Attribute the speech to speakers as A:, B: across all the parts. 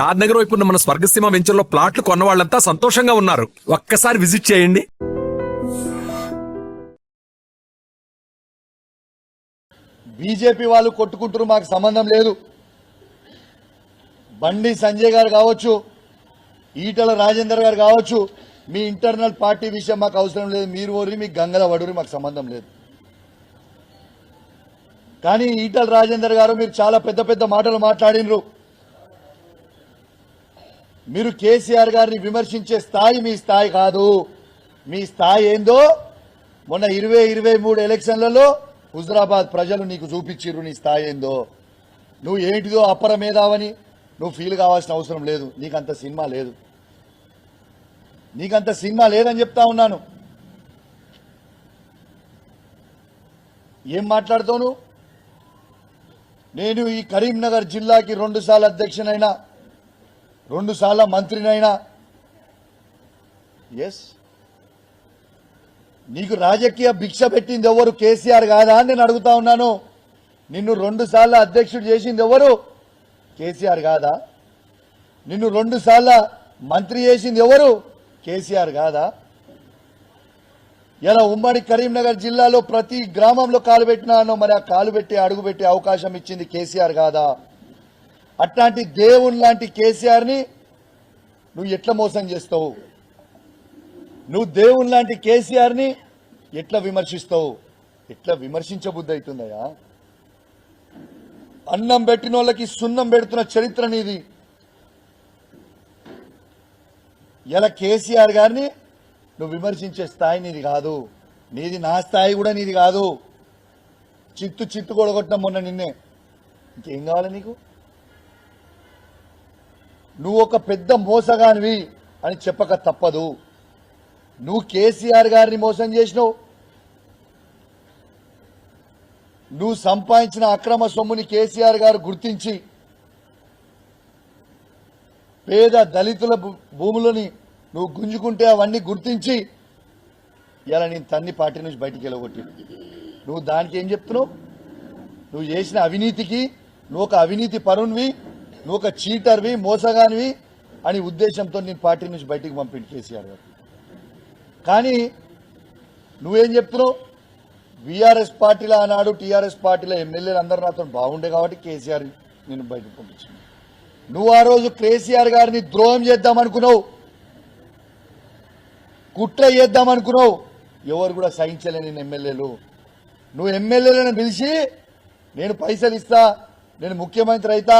A: షాద్ నగర్ వైపు ఉన్న మన స్వర్గసీమ వెంచర్లో ప్లాట్లు కొన్న వాళ్ళంతా సంతోషంగా ఉన్నారు. ఒక్కసారి విజిట్ చేయండి.
B: బీజేపీ వాళ్ళు కొట్టుకుంటారు మాకు సంబంధం లేదు. బండి సంజయ్ గారు కావచ్చు ఈటల రాజేందర్ గారు కావచ్చు మీ ఇంటర్నల్ పార్టీ విషయం మాకు అవసరం లేదు. మీరు ఓరి మీ గంగల వడురి మాకు సంబంధం లేదు. కానీ ఈటల రాజేందర్ గారు మీరు చాలా పెద్ద పెద్ద మాటలు మాట్లాడినరు. మీరు కేసీఆర్ గారిని విమర్శించే స్థాయి మీ స్థాయి కాదు. మీ స్థాయి ఏందో? మొన్న ఇరవై ఇరవై మూడు ఎలక్షన్లలో హుజరాబాద్ ప్రజలు నీకు చూపించిర్రు నీ స్థాయి ఏందో. నువ్వు ఏంటిదో అప్పర మేధావని నువ్వు ఫీల్ కావాల్సిన అవసరం లేదు. నీకంత సినిమా లేదు. నీకంత సినిమా లేదని చెప్తా ఉన్నాను. ఏం మాట్లాడుతావు నేను ఈ కరీంనగర్ జిల్లాకి రెండుసార్లు అధ్యక్షునైనా రెండు సార్ల మంత్రినైనా. ఎస్ నీకు రాజకీయ భిక్ష పెట్టింది ఎవరు? కేసీఆర్ కాదా అని నేను అడుగుతా ఉన్నాను. నిన్ను రెండుసార్లు అధ్యక్షుడు చేసింది ఎవరు? కేసీఆర్ కాదా? నిన్ను రెండు సార్ల మంత్రి చేసింది ఎవరు? కేసీఆర్ కాదా? ఇలా ఉమ్మడి కరీంనగర్ జిల్లాలో ప్రతి గ్రామంలో కాలు పెట్టినాను మరి ఆ కాలు పెట్టి అడుగు పెట్టే అవకాశం ఇచ్చింది కేసీఆర్ కాదా? అట్లాంటి దేవుని లాంటి కేసీఆర్ని నువ్వు ఎట్లా మోసం చేస్తావు? నువ్వు దేవుని లాంటి కేసీఆర్ని ఎట్లా విమర్శిస్తావు? ఎట్లా విమర్శించబుద్ధి అవుతుందయ్యా అన్నం పెట్టిన వాళ్ళకి సున్నం పెడుతున్న చరిత్ర నీది. ఇలా కేసీఆర్ గారిని నువ్వు విమర్శించే స్థాయి నీది కాదు. నీది నా స్థాయి కూడా నీది కాదు. చిత్తు చిత్తు కొడగొట్టిన మొన్న నిన్నే. ఇంకేం కావాలి నీకు? నువ్వు ఒక పెద్ద మోసగానివి అని చెప్పక తప్పదు. నువ్వు కేసీఆర్ గారిని మోసం చేసినావు. నువ్వు సంపాదించిన అక్రమ సొమ్ముని కేసీఆర్ గారు గుర్తించి పేద దళితుల భూములని నువ్వు గుంజుకుంటే అవన్నీ గుర్తించి ఇలా నేను తన్ని పార్టీ నుంచి బయటికి వెళ్ళగొట్టి. నువ్వు దానికి ఏం చెప్తున్నావు? నువ్వు చేసిన అవినీతికి నువ్వు ఒక అవినీతి పరుణ్వి నువ్వు ఒక చీటర్వి మోసగానివి అని ఉద్దేశంతో నేను పార్టీ నుంచి బయటికి పంపిండు కేసీఆర్ గారు. కానీ నువ్వేం చెప్తున్నావు? బీఆర్ఎస్ పార్టీలో ఆనాడు టీఆర్ఎస్ పార్టీలో ఎమ్మెల్యేలు అందరూ నాతో బాగుండే కాబట్టి కేసీఆర్ నేను బయటకు పంపించాను నువ్వు ఆ రోజు కేసీఆర్ గారిని ద్రోహం చేద్దామనుకున్నావు. కుట్ర చేద్దామనుకున్నావు. ఎవరు కూడా సహించలే నేను ఎమ్మెల్యేలు. నువ్వు ఎమ్మెల్యేలను పిలిచి నేను పైసలు ఇస్తా నేను ముఖ్యమంత్రి అయితా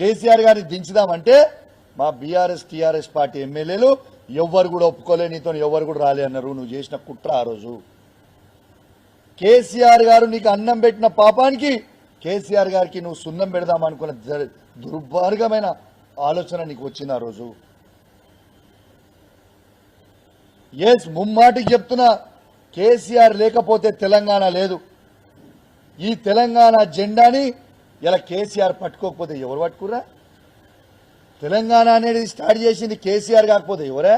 B: కేసీఆర్ గారిని దించుదామంటే మా బీఆర్ఎస్ టీఆర్ఎస్ పార్టీ ఎమ్మెల్యేలు ఎవ్వరు కూడా ఒప్పుకోలే నీతో ఎవరు కూడా రాలే అన్నారు. నువ్వు చేసిన కుట్ర ఆ రోజు. కేసీఆర్ గారు నీకు అన్నం పెట్టిన పాపానికి కేసీఆర్ గారికి నువ్వు సున్నం పెడదాం అనుకున్న దుర్భార్గమైన ఆలోచన నీకు వచ్చింది ఆ రోజు. ఎస్ ముమ్మాటికి చెప్తున్నా కేసీఆర్ లేకపోతే తెలంగాణ లేదు. ఈ తెలంగాణ జెండాని ఇలా కేసీఆర్ పట్టుకోకపోతే ఎవరు పట్టుకుర్రా? తెలంగాణ అనేది స్టార్ట్ చేసింది కేసీఆర్ కాకపోతే ఎవరా?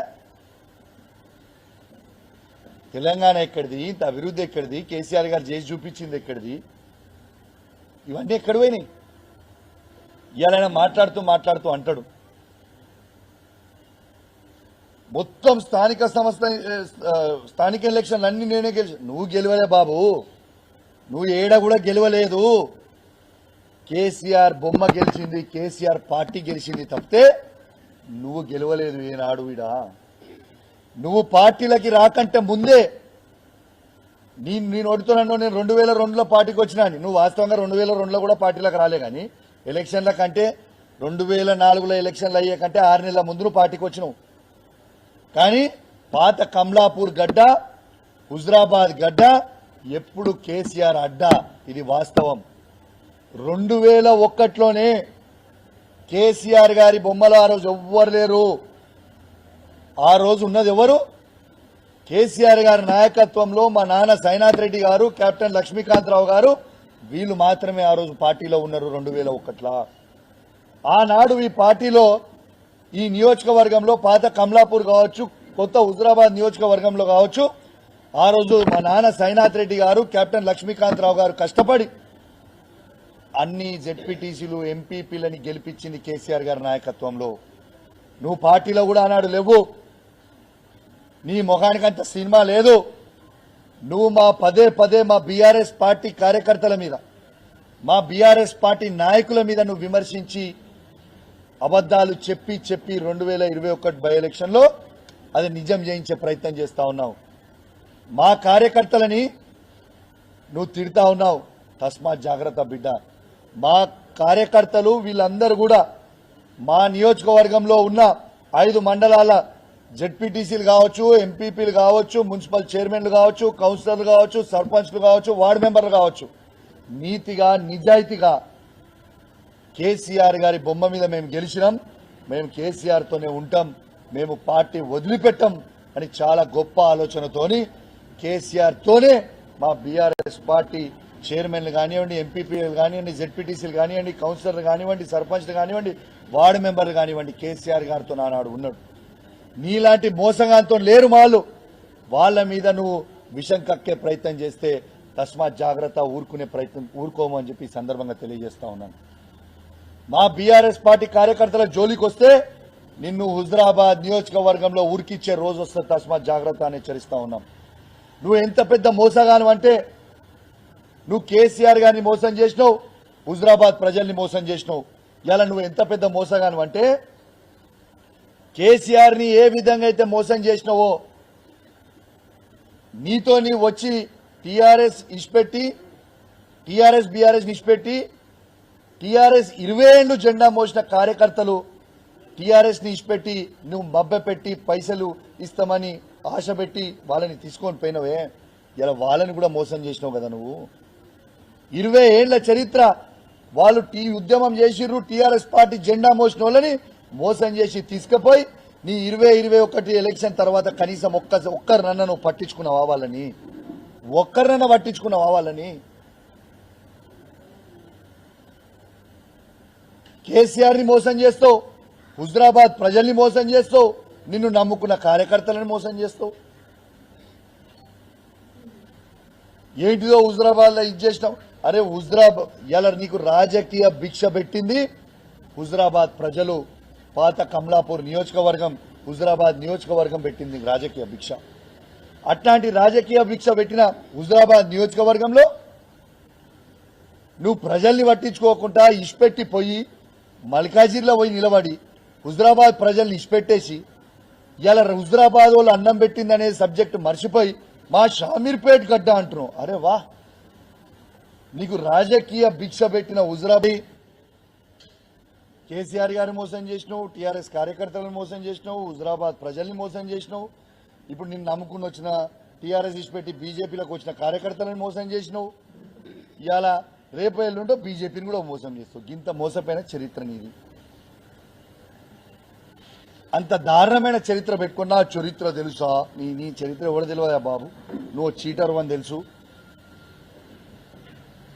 B: తెలంగాణ ఎక్కడిది? ఇంత అభివృద్ధి ఎక్కడిది? కేసీఆర్ గారు చేసి చూపించింది ఎక్కడిది? ఇవన్నీ ఎక్కడ పోయినాయి? ఇవాళ మాట్లాడుతూ మాట్లాడుతూ అంటాడు. మొత్తం స్థానిక సంస్థ స్థానిక ఎలక్షన్లు అన్ని నేనే గెలిచి నువ్వు గెలవలే బాబు. నువ్వు ఏడా కూడా గెలవలేదు. కేసీఆర్ బొమ్మ గెలిచింది కేసీఆర్ పార్టీ గెలిచింది తప్పితే నువ్వు గెలవలేదు ఏనాడు ఈడ. నువ్వు పార్టీలకి రాకంటే ముందే నేను నేను ఓడుతున్నాను నేను రెండు వేల రెండులో పార్టీకి వచ్చినా నువ్వు వాస్తవంగా రెండు వేల రెండులో కూడా పార్టీలకు రాలే కానీ ఎలక్షన్ల కంటే రెండు వేల నాలుగులో ఎలక్షన్లు అయ్యే కంటే ఆరు నెలల ముందు నువ్వు పార్టీకి వచ్చినావు. కానీ పాత కమలాపూర్ గడ్డ హుజరాబాద్ గడ్డ ఎప్పుడు కేసీఆర్ అడ్డా. ఇది వాస్తవం. రెండు వేల ఒక్కట్లోనే కేసీఆర్ గారి బొమ్మలు ఆ రోజు ఎవ్వరు లేరు. ఆ రోజు ఉన్నది ఎవరు? కేసీఆర్ గారి నాయకత్వంలో మా నాన్న సైనాథ్ రెడ్డి గారు కెప్టెన్ లక్ష్మీకాంతరావు గారు వీళ్ళు మాత్రమే ఆ రోజు పార్టీలో ఉన్నారు రెండు వేల ఒకట్లా. ఆనాడు ఈ పార్టీలో ఈ నియోజకవర్గంలో పాత కమలాపూర్ కావచ్చు కొత్త హుజరాబాద్ నియోజకవర్గంలో కావచ్చు ఆ రోజు మా నాన్న సైనాథ్ రెడ్డి గారు కెప్టెన్ లక్ష్మీకాంతరావు గారు కష్టపడి అన్ని జెడ్పీటీసీలు ఎంపీపీలని గెలిపించింది కేసీఆర్ గారి నాయకత్వంలో. నువ్వు పార్టీలో కూడా అన్నాడు లేవు. నీ ముఖానికి అంత సినిమా లేదు. నువ్వు మా పదే పదే మా బీఆర్ఎస్ పార్టీ కార్యకర్తల మీద మా బీఆర్ఎస్ పార్టీ నాయకుల మీద నువ్వు విమర్శించి అబద్ధాలు చెప్పి చెప్పి రెండు వేల ఇరవై ఒకటి బై ఎలక్షన్లో అది నిజం చేయించే ప్రయత్నం చేస్తా ఉన్నావు. మా కార్యకర్తలని నువ్వు తిడతా ఉన్నావు. తస్మాత్ జాగ్రత్త బిడ్డ. మా కార్యకర్తలు వీళ్ళందరూ కూడా మా నియోజకవర్గంలో ఉన్న ఐదు మండలాల జెడ్పీటీసీలు కావచ్చు ఎంపీపీలు కావచ్చు మున్సిపల్ చైర్మన్లు కావచ్చు కౌన్సిలర్లు కావచ్చు సర్పంచ్లు కావచ్చు వార్డు మెంబర్లు కావచ్చు. నీతిగా నిజాయితీగా కేసీఆర్ గారి బొమ్మ మీద మేము గెలిచినాం. మేము కేసీఆర్తోనే ఉంటాం. మేము పార్టీ వదిలిపెట్టం అని చాలా గొప్ప ఆలోచనతోని కేసీఆర్తోనే మా బీఆర్ఎస్ పార్టీ చైర్మన్లు కానివ్వండి ఎంపీపీలు కానివ్వండి జెడ్పీటీసీలు కానివ్వండి కౌన్సిలర్లు కానివ్వండి సర్పంచ్లు కానివ్వండి వార్డు మెంబర్లు కానివ్వండి కేసీఆర్ గారితో నానాడు ఉన్నాడు. నీలాంటి మోసగాంతో లేరు వాళ్ళు వాళ్ళ మీద నువ్వు విషం కక్కే ప్రయత్నం చేస్తే తస్మాత్ జాగ్రత్త ఊరుకునే ప్రయత్నం ఊరుకోమని చెప్పి సందర్భంగా తెలియజేస్తా ఉన్నాను. మా బీఆర్ఎస్ పార్టీ కార్యకర్తల జోలికి వస్తే నిన్ను హుజరాబాద్ నియోజకవర్గంలో ఊరికిచ్చే రోజు వస్తే తస్మాత్ జాగ్రత్త అని హెచ్చరిస్తా ఉన్నాం. నువ్వు ఎంత పెద్ద మోసగాను అంటే నువ్వు కేసీఆర్ గారిని మోసం చేసినావు హుజరాబాద్ ప్రజల్ని మోసం చేసినావు. ఇలా నువ్వు ఎంత పెద్ద మోసగాను అంటే కేసీఆర్ని ఏ విధంగా అయితే మోసం చేసినావో నీతో నీ వచ్చి టీఆర్ఎస్ ఇచ్చిపెట్టి టీఆర్ఎస్ బీఆర్ఎస్ ఇచ్చిపెట్టి టీఆర్ఎస్ ఇరవై ఏళ్ళు జెండా మోసిన కార్యకర్తలు టీఆర్ఎస్ని ఇచ్చిపెట్టి నువ్వు మబ్బె పెట్టి పైసలు ఇస్తామని ఆశ పెట్టి వాళ్ళని తీసుకొని పోయినవే. ఇలా వాళ్ళని కూడా మోసం చేసినావు కదా నువ్వు. ఇరవై ఏళ్ళ చరిత్ర. వాళ్ళు టీ ఉద్యమం చేసిర్రు టీఆర్ఎస్ పార్టీ జెండా మోసిన వాళ్ళని మోసం చేసి తీసుకుపోయి నీ ఇరవై ఇరవై ఒకటి ఎలక్షన్ తర్వాత కనీసం ఒక్క ఒక్కరినన్న నువ్వు పట్టించుకున్నావా వాళ్ళని? ఒక్కరినన్న పట్టించుకున్నావా వాళ్ళని? కేసీఆర్ని మోసం చేస్తావు హుజరాబాద్ ప్రజల్ని మోసం చేస్తావు నిన్ను నమ్ముకున్న కార్యకర్తలను మోసం చేస్తావు. ఏంటిదో హుజరాబాద్లో ఇది చేసినావు? అరే హుజరాబాద్ ఇలా నీకు రాజకీయ భిక్ష పెట్టింది. హుజరాబాద్ ప్రజలు పాత కమలాపూర్ నియోజకవర్గం హుజరాబాద్ నియోజకవర్గం పెట్టింది రాజకీయ భిక్ష. అట్లాంటి రాజకీయ భిక్ష పెట్టిన హుజరాబాద్ నియోజకవర్గంలో నువ్వు ప్రజల్ని పట్టించుకోకుండా ఇష్పెట్టి పోయి మల్కాజిర్లో పోయి నిలబడి హుజరాబాద్ ప్రజల్ని ఇష్పెట్టేసి ఇలా హుజరాబాద్ వాళ్ళు అన్నం పెట్టిందనే సబ్జెక్ట్ మర్చిపోయి మా షామీర్పేట్ గడ్డ అంటున్నావు. అరే వాహ్! నీకు రాజకీయ భిక్ష పెట్టిన హుజరాబాద్ కేసీఆర్ గారిని మోసం చేసినావు టీఆర్ఎస్ కార్యకర్తలను మోసం చేసినావు హుజరాబాద్ ప్రజల్ని మోసం చేసినావు. ఇప్పుడు నిన్ను నమ్ముకుని వచ్చిన టీఆర్ఎస్ ఇచ్చిపెట్టి బీజేపీలకు వచ్చిన కార్యకర్తలను మోసం చేసినావు. ఇవాళ రేపు ఎల్లుంటో బీజేపీని కూడా మోసం చేస్తావు. ఇంత మోసపోయిన చరిత్ర నీది. అంత దారుణమైన చరిత్ర పెట్టుకున్నా చరిత్ర తెలుసా? నీ నీ చరిత్ర ఎవరు తెలియదా బాబు? నువ్వు చీటర్ అని తెలుసు.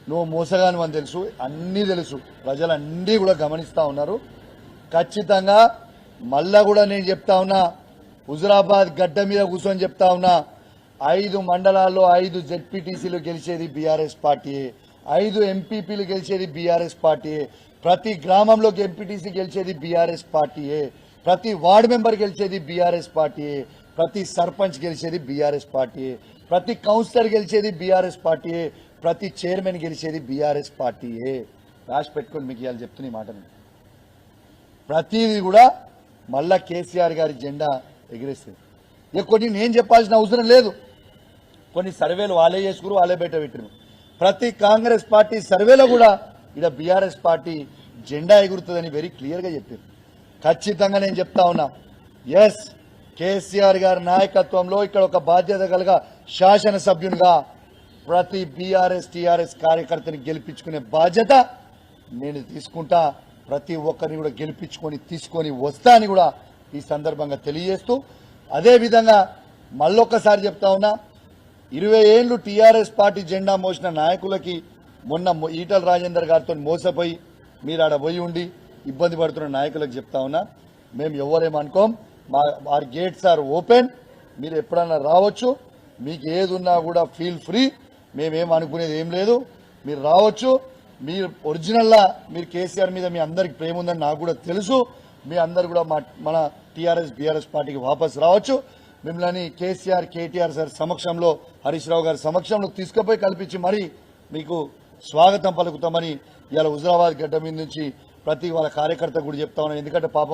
B: నువ్వు మోసగాను అని తెలుసు అన్నీ తెలుసు. ప్రజలన్నీ కూడా గమనిస్తూ ఉన్నారు. ఖచ్చితంగా మళ్ళా కూడా నేను చెప్తా ఉన్నా హుజరాబాద్ గడ్డ మీద కూర్చొని చెప్తా ఉన్నా ఐదు మండలాల్లో ఐదు జెడ్పీటీసీలు గెలిచేది బీఆర్ఎస్ పార్టీయే ఐదు ఎంపీపీలు గెలిచేది బీఆర్ఎస్ పార్టీయే ప్రతి గ్రామంలో ఎంపీటీసీ గెలిచేది బీఆర్ఎస్ పార్టీయే ప్రతి వార్డు మెంబర్ గెలిచేది బీఆర్ఎస్ పార్టీయే ప్రతి సర్పంచ్ గెలిచేది బీఆర్ఎస్ పార్టీయే ప్రతి కౌన్సిలర్ గెలిచేది బీఆర్ఎస్ పార్టీయే ప్రతి చైర్మన్ గెలిచేది బీఆర్ఎస్ పార్టీయే. రాసి పెట్టుకొని మీకు ఇవాళ చెప్తున్న ఈ ప్రతిది ప్రతిదీ కూడా మళ్ళా కేసీఆర్ గారి జెండా ఎగిరేస్తుంది ఇక కొన్ని నేను చెప్పాల్సిన అవసరం లేదు. కొన్ని సర్వేలు వాళ్ళే చేసుకురు వాళ్ళే బయట పెట్టిరు. ప్రతి కాంగ్రెస్ పార్టీ సర్వేలో కూడా ఇక్కడ బీఆర్ఎస్ పార్టీ జెండా ఎగురుతుందని వెరీ క్లియర్గా చెప్పారు. ఖచ్చితంగా నేను చెప్తా ఉన్నా. ఎస్ కేసీఆర్ గారి నాయకత్వంలో ఇక్కడ ఒక బాధ్యత కలగా శాసనసభ్యునిగా ప్రతి బీఆర్ఎస్ టీఆర్ఎస్ కార్యకర్తని గెలిపించుకునే బాధ్యత నేను తీసుకుంటా. ప్రతి ఒక్కరిని కూడా గెలిపించుకొని తీసుకొని వస్తా అని కూడా ఈ సందర్భంగా తెలియజేస్తూ అదేవిధంగా మళ్ళొక్కసారి చెప్తా ఉన్నా ఇరవై ఏళ్ళు టీఆర్ఎస్ పార్టీ జెండా మోసిన నాయకులకి మొన్న ఈటల రాజేందర్ గారితో మోసపోయి మీరు ఆడ పోయి ఉండి ఇబ్బంది పడుతున్న నాయకులకు చెప్తా ఉన్నా మేము ఎవరేమనుకోం మా ఆర్ గేట్స్ ఆర్ ఓపెన్. మీరు ఎప్పుడన్నా రావచ్చు. మీకు ఏది ఉన్నా కూడా ఫీల్ ఫ్రీ. మేమేం అనుకునేది ఏం లేదు. మీరు రావచ్చు. మీరు ఒరిజినల్లా మీరు కేసీఆర్ మీద మీ అందరికి ప్రేమ ఉందని నాకు కూడా తెలుసు. మీ అందరు కూడా మా మన టీఆర్ఎస్ బీఆర్ఎస్ పార్టీకి వాపస్ రావచ్చు. మిమ్మల్ని కేసీఆర్ కేటీఆర్ సార్ సమక్షంలో హరీష్ రావు గారి సమక్షంలో తీసుకుపోయి కల్పించి మరీ మీకు స్వాగతం పలుకుతామని ఇవాళ హుజరాబాద్ గడ్డ మీద నుంచి ప్రతి వాళ్ళ కార్యకర్త కూడా చెప్తా ఉన్నాను. ఎందుకంటే పాపం